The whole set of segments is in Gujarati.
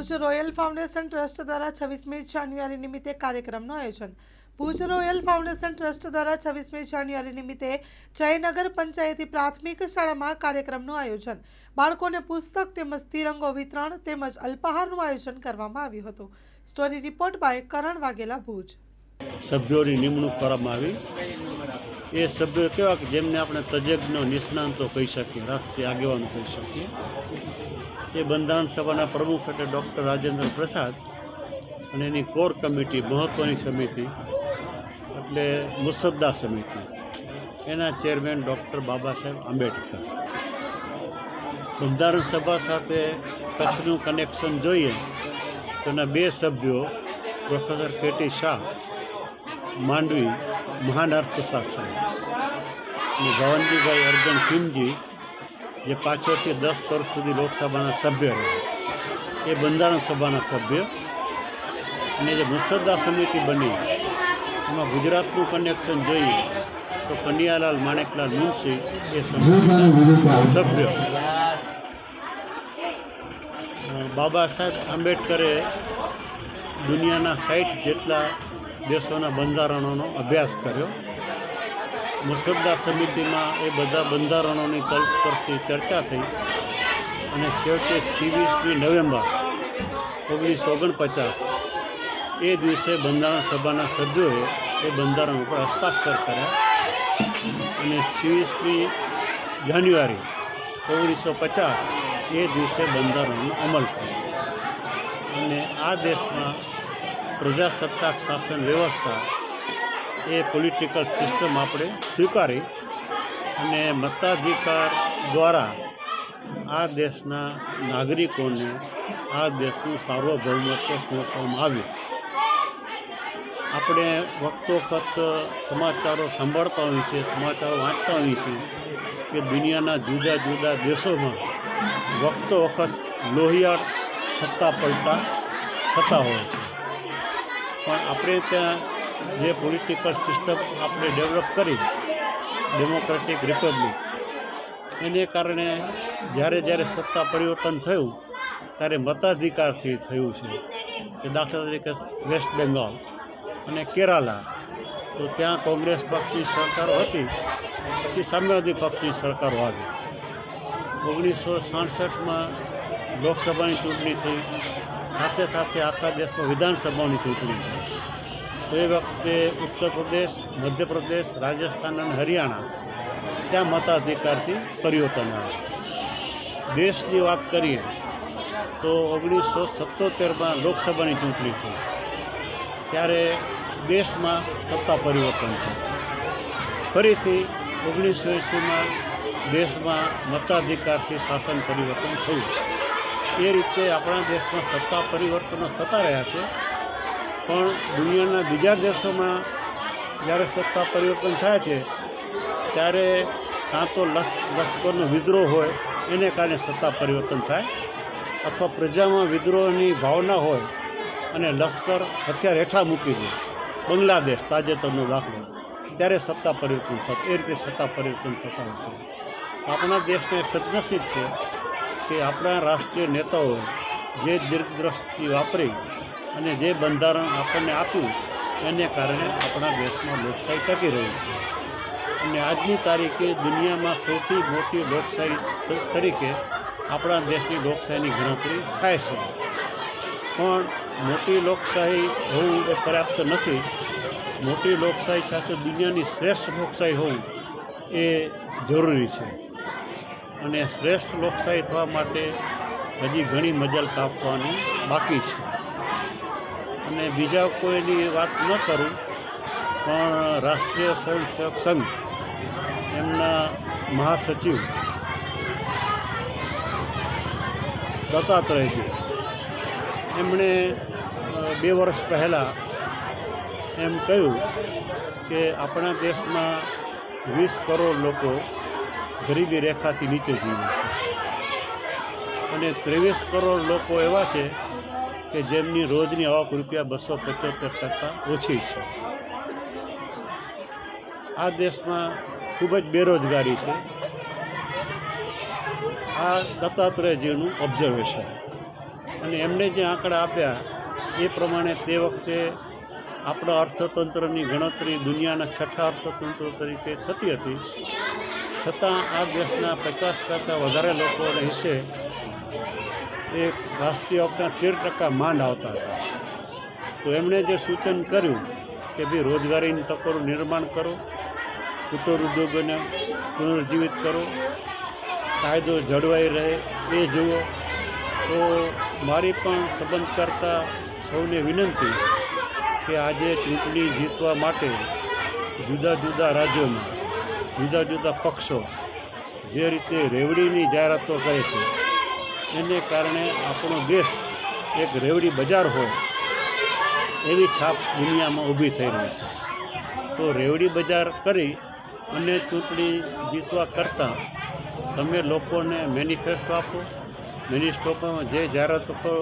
ભુજ રોયલ ફાઉન્ડેશન ટ્રસ્ટ દ્વારા છવ્વીસમી જાન્યુઆરી નિમિત્તે કાર્યક્રમનું આયોજન. ભુજ રોયલ ફાઉન્ડેશન ટ્રસ્ટ દ્વારા છવ્વીસમી જાન્યુઆરી નિમિત્તે જયનગર પંચાયતી પ્રાથમિક શાળામાં કાર્યક્રમનું આયોજન. બાળકોને પુસ્તક તેમજ તિરંગો વિતરણ તેમજ અલ્પાહારનું આયોજન કરવામાં આવ્યું હતું. Story report by Karan Vaghela Bhuj. સભ્યોની નિમણૂક કરવામાં આવી. એ સભ્યો કેવા જેમને આપણે તજજ્ઞ નિષ્ણાંતો કહી શકીએ, રાષ્ટ્રીય આગેવાનો કહી શકીએ. એ બંધારણ સભાના પ્રમુખ એટલે ડૉક્ટર રાજેન્દ્ર પ્રસાદ અને એની કોર કમિટી મહત્ત્વની સમિતિ એટલે મુસદ્દા સમિતિ. એના ચેરમેન ડૉક્ટર બાબા સાહેબ આંબેડકર. બંધારણ સભા સાથે કચ્છનું કનેક્શન જોઈએ તો એના બે સભ્યો પ્રોફેસર કેટી શાહ, માંડવી મહાન અર્થશાસ્ત્રી અને ભવનજીભાઈ અર્જન કિમજી જે પાછળથી દસ વર્ષ સુધી લોકસભાના સભ્ય રહ્યા એ બંધારણ સભાના સભ્ય. અને જે મુસદ્દા સમિતિ બની, એમાં ગુજરાતનું કનેક્શન જોઈએ, તો કનૈયાલાલ માણેકલાલ મુનશી એ સભ્ય. બાબા સાહેબ આંબેડકરે દુનિયાના સાઠ જેટલા દેશોના બંધારણોનો અભ્યાસ કર્યો. મુસદ્દા સમિતિમાં એ બધા બંધારણોની તલસ્પર્શી ચર્ચા થઈ અને છેવટે છવ્વીસમી નવેમ્બર ઓગણીસો ઓગણપચાસ એ દિવસે બંધારણ સભાના સભ્યોએ એ બંધારણ ઉપર હસ્તાક્ષર કર્યા અને છવ્વીસમી જાન્યુઆરી ઓગણીસો પચાસ એ દિવસે બંધારણનો અમલ થયો. અને આ દેશમાં પ્રજાસત્તાક શાસન વ્યવસ્થા એ પોલિટિકલ સિસ્ટમ આપણે સ્વીકારી અને મતાધિકાર દ્વારા આ દેશના નાગરિકોને આ દેશનું સાર્વભૌમત્વ સોંપવામાં આવ્યું. આપણે વખતો વખત સમાચારો સાંભળતા હોઈએ છીએ, સમાચારો વાંચતા હોઈએ છીએ કે દુનિયાના જુદા જુદા દેશોમાં વખતો વખત લોહિયાળ સત્તા પલટા થતા હોય છે. પણ આપણે ત્યાં જે પોલિટિકલ સિસ્ટમ આપણે ડેવલપ કરી ડેમોક્રેટિક રિપબ્લિક એને કારણે જ્યારે જ્યારે સત્તા પરિવર્તન થયું, ત્યારે મતાધિકારથી થયું છે કે દાખલા તરીકે વેસ્ટ બેંગોલ અને કેરાલા તો ત્યાં કોંગ્રેસ પક્ષની સરકારો હતી, પછી સામ્યવાદી પક્ષની સરકારો આવી. ઓગણીસો સાડસઠમાં લોકસભાની ચૂંટણી થઈ, સાથે સાથે આખા દેશમાં વિધાનસભાની ચૂંટણી થઈ. એ વખતે ઉત્તર પ્રદેશ મધ્યપ્રદેશ રાજસ્થાન અને હરિયાણા ત્યાં મતાધિકારથી પરિવર્તન આવ્યું દેશની વાત કરીએ તો ઓગણીસો સત્તોતેરમાં લોકસભાની ચૂંટણી થઈ. ત્યારે દેશમાં સત્તા પરિવર્તન થયું ફરીથી ઓગણીસો એંસીમાં દેશમાં મતાધિકારથી શાસન પરિવર્તન થયું. એ રીતે આપણા દેશમાં સત્તા પરિવર્તનો થતા રહ્યા છે. પણ દુનિયાના બીજા દેશોમાં જ્યારે સત્તા પરિવર્તન થાય છે, ત્યારે કાં તો લશ લશ્કરનો વિદ્રોહ હોય, એને કારણે સત્તા પરિવર્તન થાય. અથવા પ્રજામાં વિદ્રોહની ભાવના હોય અને લશ્કર હથિયાર હેઠા મૂકી દે. બાંગ્લાદેશ તાજેતરનો દાખલો. ત્યારે સત્તા પરિવર્તન થતું, એ રીતે સત્તા પરિવર્તન થતા હોય છે. આપણા દેશને સદનસીબ છે કે આપણા રાષ્ટ્રીય નેતાઓ જે દીર્ઘદ્રષ્ટિ વાપરી અને જે બંધારણ આપણને આપ્યું, એને કારણે આપણા દેશમાં લોકશાહી ટકી રહી છે. અને આજની તારીખે દુનિયામાં સૌથી મોટી લોકશાહી તરીકે આપણા દેશની લોકશાહીની ગણતરી થાય છે. પણ મોટી લોકશાહી હોવું એ પર્યાપ્ત નથી. મોટી લોકશાહી સાથે દુનિયાની શ્રેષ્ઠ લોકશાહી હોવું એ જરૂરી છે. અને શ્રેષ્ઠ લોકશાહી થવા માટે હજી ઘણી મજલ કાપવાની બાકી છે. અને બીજા કોઈની વાત ન કરું, પણ રાષ્ટ્રીય સ્વયંસેવક સંઘ, એમના મહાસચિવ દત્તાત્રેયજી, એમણે બે વર્ષ પહેલાં એમ કહ્યું કે આપણા દેશમાં વીસ કરોડ લોકો ગરીબી રેખાથી નીચે જીવે છે. અને ત્રેવીસ કરોડ લોકો એવા છે કે જેમની રોજની આવક રૂપિયા બસો પંચોતેર કરતાં ઓછી છે. આ દેશમાં ખૂબ જ બેરોજગારી છે. આ દત્તાત્રેયજીનું ઓબ્ઝર્વેશન અને એમણે જે આંકડા આપ્યા, એ પ્રમાણે તે વખતે આપણા અર્થતંત્રની ગણતરી દુનિયાના છઠ્ઠા અર્થતંત્ર તરીકે થતી હતી. છતાં આ દેશના પચાસ કરતાં વધારે લોકોના હિસ્સે એ રાષ્ટ્રીય આવકના તેર ટકા માંડ આવતા હતા. તો એમણે જે સૂચન કર્યું કે ભાઈ રોજગારીની તકોનું નિર્માણ કરો, કુટુંબ ઉદ્યોગોને પુનર્જીવિત કરો, કાયદો જળવાઈ રહે, એ જુઓ, તો મારી પણ સંબંધ કરતા સૌને વિનંતી કે આજે ચૂંટણી જીતવા માટે જુદા જુદા રાજ્યોમાં, જુદા જુદા પક્ષો જે રીતે રેવડીની જાહેરાતો કરે છે એને કારણે આપણો દેશ એક રેવડી બજાર હોય, એવી છાપ દુનિયામાં ઊભી થઈ રહી છે. તો રેવડી બજાર કરી અને ચૂંટણી જીતવા કરતાં તમે લોકોને મેનિફેસ્ટો આપો મેનિફેસ્ટોમાં જે જાહેરાતો કરો,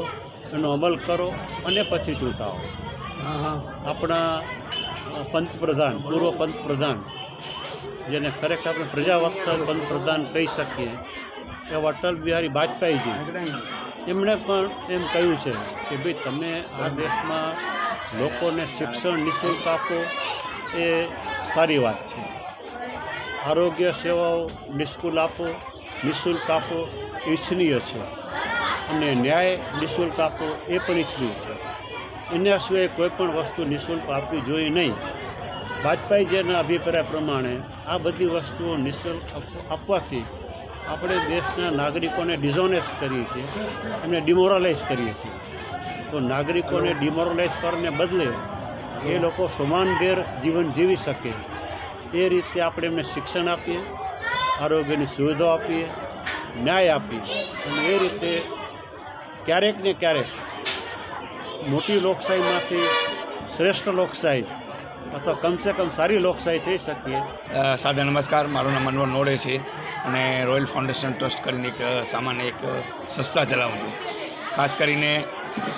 એનો અમલ કરો અને પછી ચૂંટાવો. આપણા પંતપ્રધાન, પૂર્વ પંતપ્રધાન, જેને ખરેખર આપણે પ્રજાવત્સલ પંતપ્રધાન કહી શકીએ એવા અટલ બિહારી વાજપેયીજી. એમણે પણ એમ કહ્યું છે કે ભાઈ તમે આ દેશમાં લોકોને શિક્ષણ નિઃશુલ્ક આપો, એ સારી વાત છે. આરોગ્ય સેવાઓ નિઃશુલ્ક આપો નિઃશુલ્ક આપો, ઈચ્છનીય છે. અને ન્યાય નિઃશુલ્ક આપો, એ પણ ઈચ્છનીય છે. એના સિવાય કોઈ પણ વસ્તુ નિઃશુલ્ક આપવી જોઈએ નહીં. વાજપેયીજીના અભિપ્રાય પ્રમાણે આ બધી વસ્તુઓ નિઃશુલ્ક આપવાથી આપણે દેશના નાગરિકોને ડિઝોનેસ કરીએ છીએ એમને ડિમોરલાઇઝ કરીએ છીએ. તો નાગરિકોને ડિમોરલાઇઝ કરવાને બદલે એ લોકો સમાનભેર જીવન જીવી શકે. એ રીતે આપણે એમને શિક્ષણ આપીએ આરોગ્યની સુવિધાઓ આપીએ ન્યાય આપીએ. અને એ રીતે ક્યારેક ને ક્યારેક મોટી લોકશાહીમાંથી શ્રેષ્ઠ લોકશાહી અથવા કમસે કમ સારી લોકશાહી થઈ શકીએ. સાદા નમસ્કાર, મારું નામ અનવર નોડે છે અને રોયલ ફાઉન્ડેશન ટ્રસ્ટ કરીને એક સામાન્ય એક સંસ્થા ચલાવું છું. ખાસ કરીને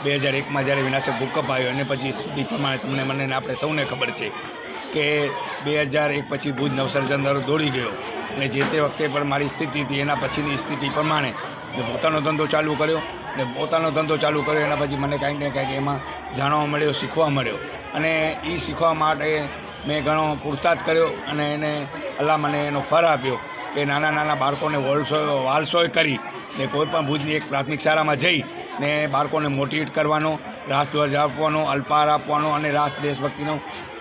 બે હજાર એકમાં જ્યારે વિનાશક ભૂકંપ આવ્યો અને પછી સ્થિતિ પ્રમાણે તમને મને આપણે સૌને ખબર છે કે બે હજાર એક પછી ભુજ નવસર્જન દર દોડી ગયો અને જે તે વખતે પણ મારી સ્થિતિ હતી એના પછીની સ્થિતિ પ્રમાણે પોતાનો ધંધો ચાલુ કર્યો. ને પોતાનો ધંધો ચાલુ કર્યો, એના પછી મને કાંઈક ને કાંઈક એમાં જાણવા મળ્યો, શીખવા મળ્યો. અને એ શીખવા માટે મેં ઘણો પુરસાદ કર્યો અને એને અલ્લાહ મને એનો ફર આપ્યો કે નાના નાના બાળકોને વોલસો, વાલસોય કરી ને કોઈપણ ભુજની એક પ્રાથમિક શાળામાં જઈ ને બાળકોને મોટિવેટ કરવાનો રાષ્ટ્રધ્વજ આપવાનો અલ્પાર આપવાનો અને રાષ્ટ્ર દેશભક્તિનો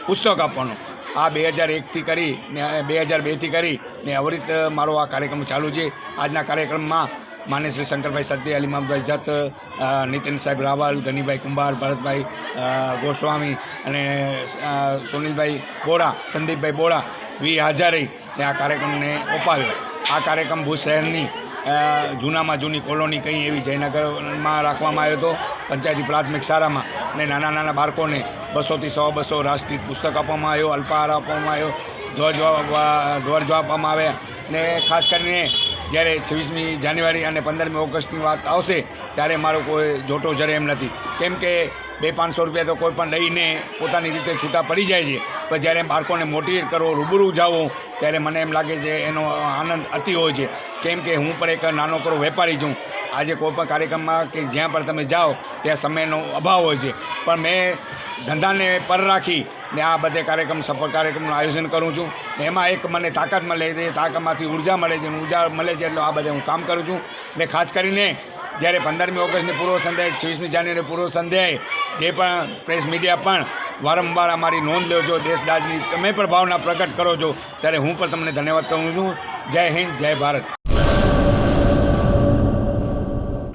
પુસ્તક આપવાનો. આ બે હજાર એકથી કરી ને બે હજાર બેથી કરી ને અવરિત મારો આ કાર્યક્રમ ચાલુ છે. આજના કાર્યક્રમમાં માન્ય શ્રી શંકરભાઈ સત્ય અલીમામભાઈ જત નીતિન સાહેબ રાવલ ગનીભાઈ કુંભાર, ભરતભાઈ ગોસ્વામી અને સુનિલભાઈ બોરા સંદીપભાઈ બોરા વી હાજારી આ કાર્યક્રમને ઓપાવ્યો આ કાર્યક્રમ ભુજ શહેરની જૂનામાં જૂની કોલોની કંઈ એવી જયનગરમાં રાખવામાં આવ્યો હતો, પંચાયતી પ્રાથમિક શાળામાં, અને નાના નાના બાળકોને બસોથી સો બસો રાષ્ટ્રીય પુસ્તક આપવામાં આવ્યો, અલ્પાહાર આપવામાં આવ્યો, ધ્વજો ધ્વજ આપવામાં આવ્યા. ને ખાસ કરીને જ્યારે છવ્વીસમી જાન્યુઆરી અને પંદરમી ઓગસ્ટની વાત આવશે, ત્યારે મારો કોઈ જોટો જરે એમ નથી. કેમ કે બે પાંચસો રૂપિયા તો કોઈ પણ લઈને પોતાની રીતે છૂટા પડી જાય છે. પણ જ્યારે બાળકોને મોટિવેટ કરવો, રૂબરૂ જાવો, ત્યારે મને એમ લાગે છે એનો આનંદ અતિ હોય છે. કેમ કે હું પણ એક નાનો કરો વેપારી છું. આજે કોઈ પણ કાર્યક્રમમાં કે જ્યાં પણ તમે જાઓ, ત્યાં સમયનો અભાવ હોય છે. પણ મેં ધંધાને પર રાખી ને આ બધે કાર્યક્રમ, સફળ કાર્યક્રમનું આયોજન કરું છું. ને એમાં એક મને તાકાત મળે છે તાકાતમાંથી ઊર્જા મળે છે ઊર્જા મળે છે એટલે આ બધે હું કામ કરું છું. ને ખાસ કરીને જ્યારે પંદરમી ઓગસ્ટની પૂર્વ સંધ્યાએ, છવ્વીસમી જાન્યુઆરી પૂર્વ સંધ્યાએ જે પણ પ્રેસ મીડિયા પણ વારંવાર અમારી નોંધ લો છો દેશદાજની તમે પણ ભાવના પ્રગટ કરો છો, ત્યારે હું પણ તમને ધન્યવાદ કહું છું. જય હિન્દ, જય ભારત.